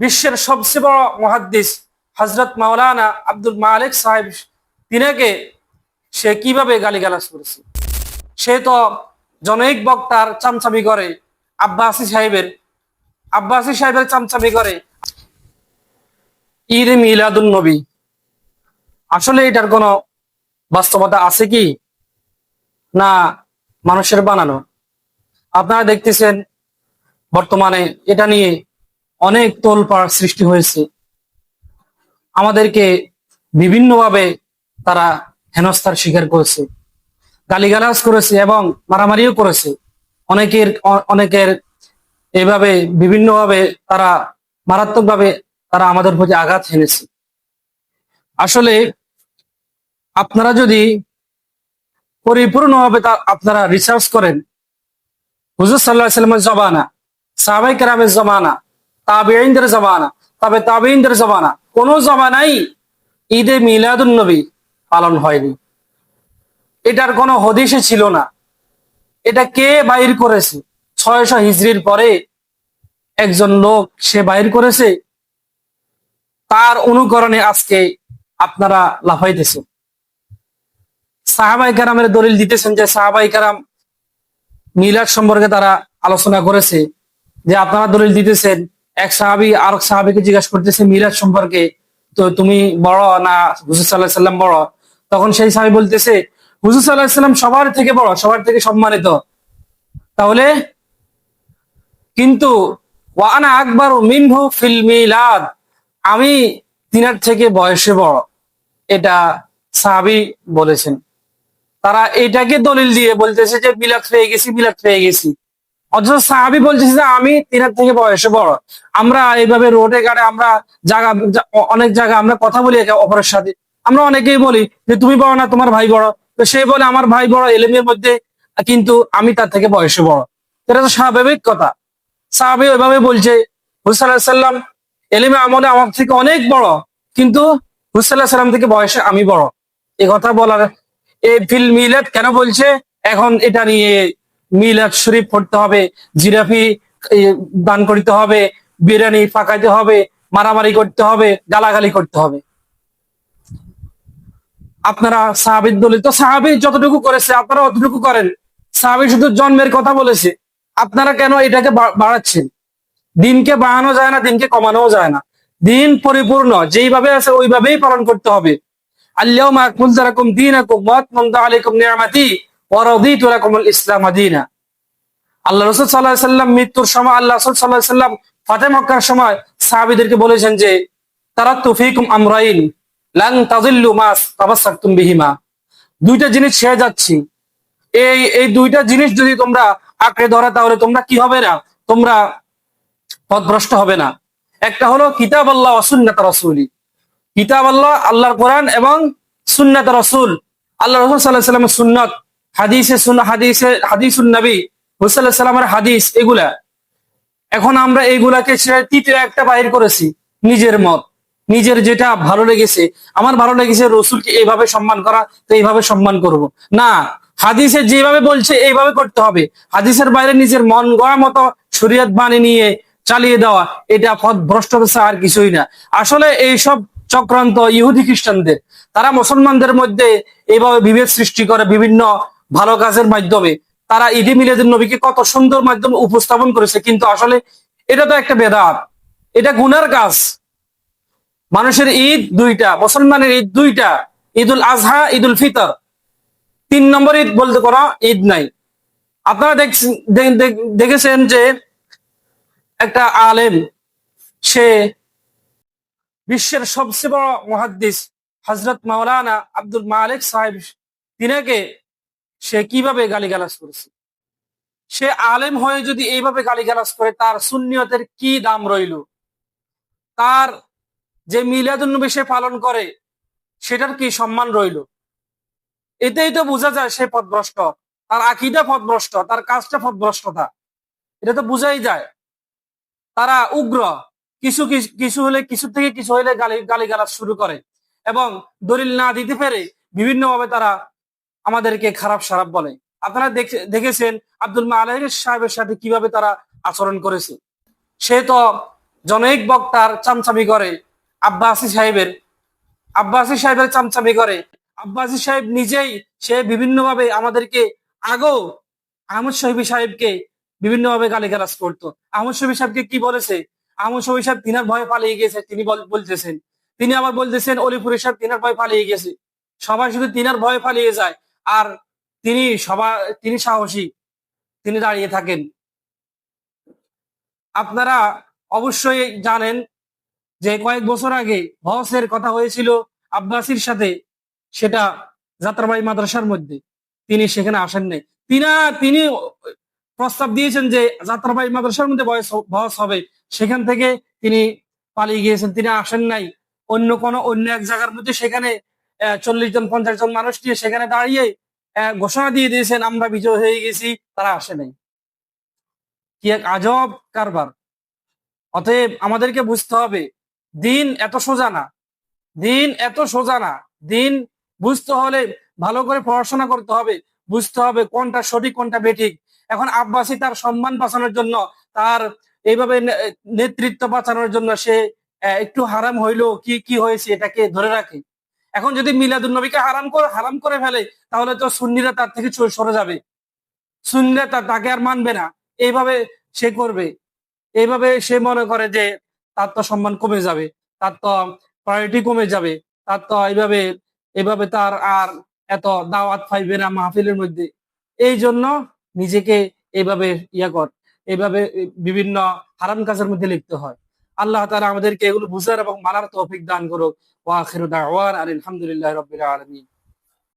বিশ্বের সবচেয়ে বড় মহাদ্দিস হজরত মাওলানা আব্দুল মালিক সাহেব, তিনাকে সে কীভাবে গালিগালাজ করেছে? সে তো জনৈক বক্তার চামচামি করে, আব্বাসি সাহেবের আব্বাসি সাহেবের চামচামি করে। ঈদ মিলাদুল নবী। আসলে এটার কোনো বাস্তবতা আছে কি? না, মানুষের বানানো। আপনারা দেখতেছেন বর্তমানে এটা নিয়ে অনেক তোলপাড় সৃষ্টি হয়েছে। আমাদেরকে বিভিন্নভাবে তারা হেনস্থার শিকার করেছে। গালিগালাজ করেছে এবং মারামারিও করেছে। অনেকের অনেকের এভাবে বিভিন্নভাবে তারা মারাত্মকভাবে তারা আমাদের প্রতি আঘাত হেনেছে। আসলে আপনারা যদি পরিপূর্ণভাবে তা আপনারা রিসার্চ করেন, হুজুর সাল্লাহ সাল্লামের জবানা সাহাবাই কেরামের জমানা তাবেইনদের জমানা তবে তাবেইনদের জমানা কোন জমানাই ঈদে মিলাদুন নবী পালন হয়নি। এটার কোনো হদিশে ছিল না। এটা কে বাইর করেছে? ছয়শো হিজড়ির পরে একজন লোক সে বাইর করেছে? তার অনুকরণে আজকে আপনারা লাফাইতেছেন। সাহাবাই কারামের দলিল দিতেছেন যে সাহাবাই কারাম মিলাদ সম্পর্কে তারা আলোচনা করেছে। যে আপনারা দলিল দিতেছেন এক সাহাবি আর এক সাহাবিকে জিজ্ঞাসা করতেছে, মিলাদ সম্পর্কে। তো তুমি বড় না হুজুর সাল্লাহ সাল্লাম বড়? তখন সেই সাহাবি বলতেছে, হুজুর সাল্লাহ সাল্লাম সবার থেকে বড়, সবার থেকে সম্মানিত। তাহলে কিন্তু ওয়ানা আকবর মিনহু ফিল মিলাদ, আমি তিনার থেকে বয়সে বড়, এটা সাহাবি বলেছেন। তারা এটাকে দলিল দিয়ে বলতেছে যে বিলাত পেয়ে গেছি বিলাত পেয়ে গেছি। অথচ সাহাবি বলতেছে যে আমি তিনার থেকে বয়সে বড়। আমরা এইভাবে রোডে ঘাটে আমরা জায়গা অনেক জায়গা আমরা কথা বলি একে অপরের সাথে। আমরা অনেকেই বলি যে, তুমি বড় না, তোমার ভাই বড়? তো সে বলে, আমার ভাই বড়, এলেমের মধ্যে, কিন্তু আমি তার থেকে বয়সে বড়। এটা তো স্বাভাবিক কথা। সাহাবি ওইভাবে বলছে হুসাল্লাহ সাল্লাম এলেমে আমলে আমার থেকে অনেক বড়, কিন্তু হুসাল্লাহ সাল্লাম থেকে বয়সে আমি বড়। এ কথা বলার এই ফিল মিলাদ কেন বলছে? এখন এটা নিয়ে মিলাদ শরীফ পড়তে হবে, জিরাফি দান করতে হবে, বিরিয়ানি পাকাইতে হবে, মারামারি করতে হবে, গালাগালি করতে হবে। আপনারা সাহাবিদ দলিল, তো সাহাবি যতটুকু করেছে, আপনারা অতটুকু করেন। সাহাবি শুধু জন্মের কথা বলেছে। আপনারা কেন এটাকে বাড়াচ্ছেন? দিনকে বাড়ানো যায় না, দিনকে কমানো যায় না। দিন পরিপূর্ণ, যেইভাবে আছে ওইভাবেই পালন করতে হবে। আল্লাহুম্মা আকমুলতু লাকুম দীনাকুম ওয়া আতমামতু আলাইকুম নি'মাতি ওয়া রাদিতু লাকুমুল আল্লাহ রাসূল আলাইহি সাল্লাম মৃত্যুর সময়, আল্লাহ রাসূল আলাইহি সাল্লাম ফাতে মক্কার সময় সাহাবীদেরকে বলেছেন যে তারাক্তু ফীকুম আমরাইন, লান তাযিল্লু মা তামাসসাকতুম বিহিমা। দুইটা জিনিস ছেড়ে যাচ্ছি। এই এই দুইটা জিনিস যদি তোমরা আঁকড়ে ধরে, তাহলে তোমরা কি হবে না? তোমরা পথভ্রষ্ট হবে না। একটা হলো কিতাব আল্লাহ সুন্নাত রসুলি। কিতাব আল্লাহ আল্লাহর কোরআন এবং সুন্নাত রসুল। আল্লাহ রসুল সাল্লাহ সাল্লামের সুন্নত হাদিসে সুন হাদিসে নবী হুসাল্লাহ হাদিস এগুলা। এখন আমরা এইগুলাকে তৃতীয় একটা বাহির করেছি, নিজের মত। নিজের যেটা ভালো লেগেছে, আমার ভালো লেগেছে রসুলকে এইভাবে সম্মান করা, তো এইভাবে সম্মান করব। না, হাদিসে যেভাবে বলছে, এইভাবে করতে হবে। হাদিসের বাইরে নিজের মন গড়া মতো শরীয়ত বানিয়ে নিয়ে চালিয়ে দেওয়া, এটা পথ ভ্রষ্ট আর কিছুই না। আসলে এইসব চক্রান্ত ইহুদি খ্রিস্টানদের, তারা মুসলমানদের মধ্যে এইভাবে বিভেদ সৃষ্টি করে বিভিন্ন ভালো কাজের মাধ্যমে। তারা ঈদে মিলাদুল নবীকে কত সুন্দর মাধ্যমে উপস্থাপন করেছে, কিন্তু আসলে এটা তো একটা বেদাত। এটা গুনার কাজ। মানুষের ঈদ দুইটা, মুসলমানের ঈদ দুইটা, ঈদুল আজহা, ঈদুল ফিতর। তিন নম্বর ঈদ বলতে করা ঈদ নাই। আপনারা দেখেছেন যে একটা আলেম, সে বিশ্বের সবচেয়ে বড় মহাদ্দিস হজরত মাওলানা আব্দুল মালিক সাহেব, তিনাকে সে কীভাবে গালিগালাজ করেছে? সে আলেম হয়ে যদি এইভাবে গালিগালাজ করে, তার সুন্নিয়তের কি দাম রইল? তার যে মিলাদুন্নবী সে পালন করে, সেটার কি সম্মান রইল? এতেই তো বোঝা যায় সে পথভ্রষ্ট। তার আকিদা পথভ্রষ্ট, তার কাজটা পথভ্রষ্টতা। এটা তো বোঝাই যায়। তারা উগ্র। কিছু কিছু- কিছু হলে, কিছু থেকে কিছু হলে গালি, গালিগালাজ শুরু করে। এবং দলিল না দিতে পেরে বিভিন্নভাবে তারা আমাদেরকে খারাপ সারাপ বলে। আপনারা দেখে- দেখেছেন আব্দুল মালিক সাহেবের সাথে কীভাবে তারা আচরণ করেছে। সে তো জনৈক বক্তার চামচামি করে, আব্বাসী সাহেবের আব্বাসী সাহেবের চামচামি করে। আব্বাসী সাহেব নিজেই সে বিভিন্নভাবে আমাদেরকে আগেও আহমদ শহীদ সাহেবকে বিভিন্নভাবে গালিগালাজ করতো। আহমদ শহীদ সাহেবকে কি বলেছে? আহমদ শহীদ সাহেব তিনার ভয়ে পালিয়ে গেছে তিনি বলতেছেন। তিনি আবার বলতেছেন, অলিপুরের সাহেব তিনার ভয়ে পালিয়ে গেছে সবাই শুধু তিনার ভয়ে পালিয়ে যায়। আর তিনি সবাই তিনি সাহসী। তিনি দাঁড়িয়ে থাকেন। আপনারা অবশ্যই জানেন যে কয়েক বছর আগে হসের কথা হয়েছিল আব্বাসির সাথে, সেটা যাত্রাবাড়ি মাদ্রাসার মধ্যে। তিনি সেখানে আসেন নাই। তিনা, তিনি প্রস্তাব দিয়েছেন যে যাত্রাবাড়ি মাদ্রাসার মধ্যে বয়স বয়স হবে। সেখান থেকে তিনি পালিয়ে গিয়েছেন। তিনি আসেন নাই। অন্য কোন, অন্য এক জায়গার মধ্যে সেখানে চল্লিশ জন, পঞ্চাশ জন মানুষ নিয়ে সেখানে দাঁড়িয়ে ঘোষণা দিয়ে দিয়েছেন, আমরা বিজয় হয়ে গেছি, তারা আসে নাই। কি এক আজব কারবার। অতএব আমাদেরকে বুঝতে হবে, দিন এত সোজা না। দিন এত সোজা না। দিন বুঝতে হলে ভালো করে পড়াশোনা করতে হবে, বুঝতে হবে কোনটা সঠিক, কোনটা বেঠিক। এখন আব্বাসী তার সম্মান বাঁচানোর জন্য, তার এইভাবে নেতৃত্ব বাঁচানোর জন্য সে একটু হারাম হইল কি কি হয়েছে এটাকে ধরে রাখে। এখন যদি মিলাদুল নবীকে হারাম করে হারাম করে ফেলে, তাহলে তো সুন্নিরা তার থেকে সরে যাবে। সুন্নিরা তার তাকে আর মানবে না। এইভাবে সে করবে। এইভাবে সে মনে করে যে তার তো সম্মান কমে যাবে, তার তো প্রায়োরিটি কমে যাবে, তার তো এইভাবে এভাবে তার আর এত দাওয়াত পাইবে না মাহফিলের মধ্যে। এই জন্য নিজেকে এইভাবে ইয়া কর। এইভাবে বিভিন্ন হারাম কাজের মধ্যে লিখতে হয়। আল্লাহ তালা আমাদেরকে এগুলো বুঝার এবং মানার তৌফিক দান করুক। ওয়া আখিরু দাওয়ান আলহামদুলিল্লাহ রাব্বিল আলামিন।